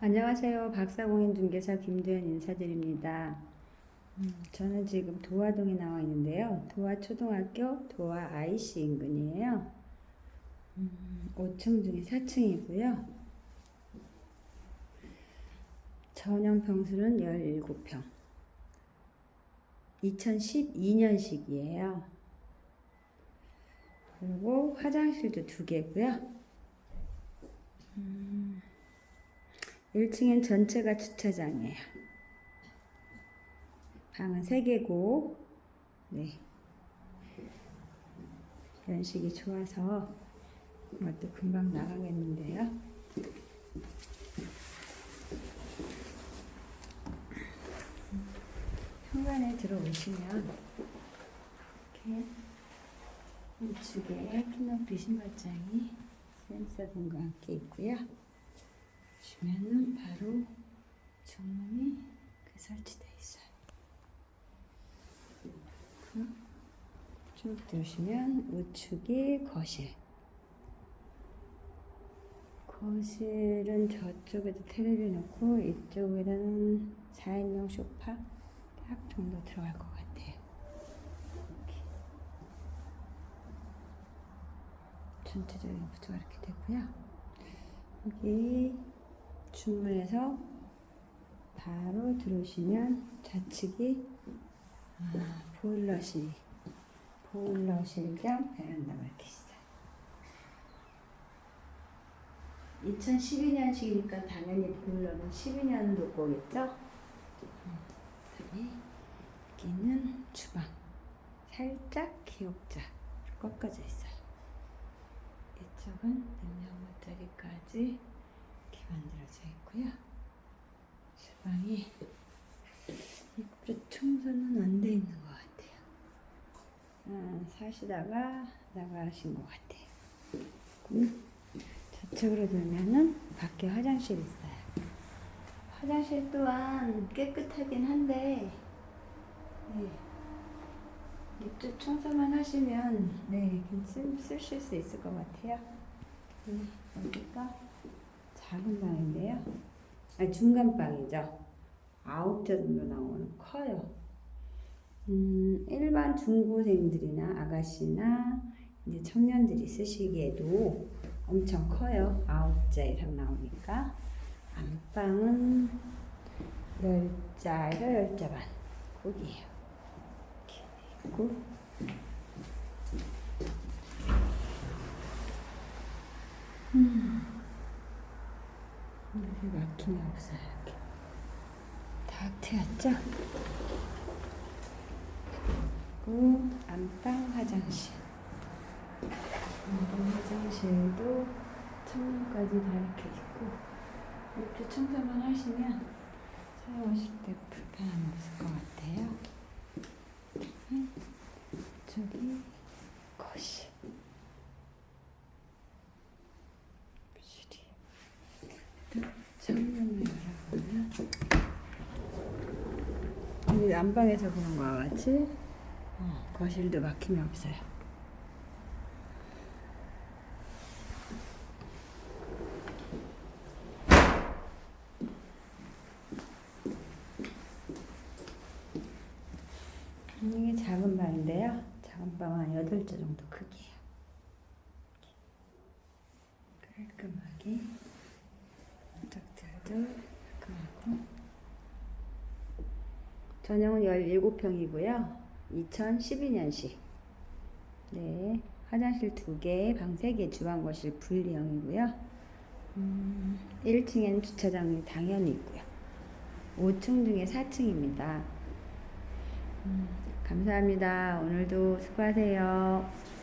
안녕하세요. 박사공인 중개사 김도연 인사드립니다. 음, 저는 지금 도화동에 나와 있는데요. 도화초등학교 도화 IC 인근이에요. 음, 5층 중에 4층이고요. 전용 평수는 17평. 2012년식이에요. 그리고 화장실도 두 개고요. 1층엔 전체가 주차장이에요. 방은 3개고, 네. 연식이 좋아서 이것도 금방 나가겠는데요. 현관에 들어오시면 이렇게 우측에 키높이 신발장이 센서 등과 함께 있고요. 보시면은 바로 정문이 이렇게 설치되어 있어요. 쭉 들으시면 우측이 거실. 거실은 저쪽에도 테레비 놓고 이쪽에는 4인용 소파 딱 정도 들어갈 것 같아요. 이렇게. 전체적인 구조가 이렇게 되고요. 여기 주문에서 바로 들어오시면 좌측이 아, 보일러실, 보일러실 겸 베란다가 이렇게 있어요. 2012년식이니까 당연히 보일러는 12년도 거겠죠? 여기는 주방, 살짝 기역자 꺾어져 있어요. 이쪽은 냉장고 자리까지 이렇게 만들어져 있고요. 주방이 입구 청소는 안 돼 있는 것 같아요. 아, 사시다가 나가신 것 같아요. 음, 저쪽으로 돌면은 밖에 화장실 있어요. 화장실 또한 깨끗하긴 한데, 네. 입주 청소만 하시면 네 쓸, 쓰실 수 있을 것 같아요. 네, 여기가 작은 방인데요. 아니 중간 방이죠. 아홉 자 정도 나오는 커요. 음, 일반 중고생들이나 아가씨나 이제 청년들이 쓰시기에도 엄청 커요. 아홉 자 이상 나오니까 안방은 열 자에서 열자 반. 거기에요. 있고 음, 막힘이 없어요. 다 트였죠? 그리고 안방 화장실. 안방 화장실도 창문까지 다 이렇게 있고 이렇게 청소만 하시면 사용하실 때 불편함 없을 것 같아요. 저기 거실 거실이 또 창문을 열어보면 이 안방에서 보는 거와 같이 어, 거실도 막힘이 없어요. 이게 작은 방인데요. 작은 방은 한 8자 정도 크기예요. 깔끔하게 짝들도 깔끔하고 전용은 17평이고요. 2012년식. 네. 화장실 2개, 방 3개, 주방 거실 분리형이고요. 음, 1층에는 주차장이 당연히 있고요. 5층 중에 4층입니다. 감사합니다. 오늘도 수고하세요.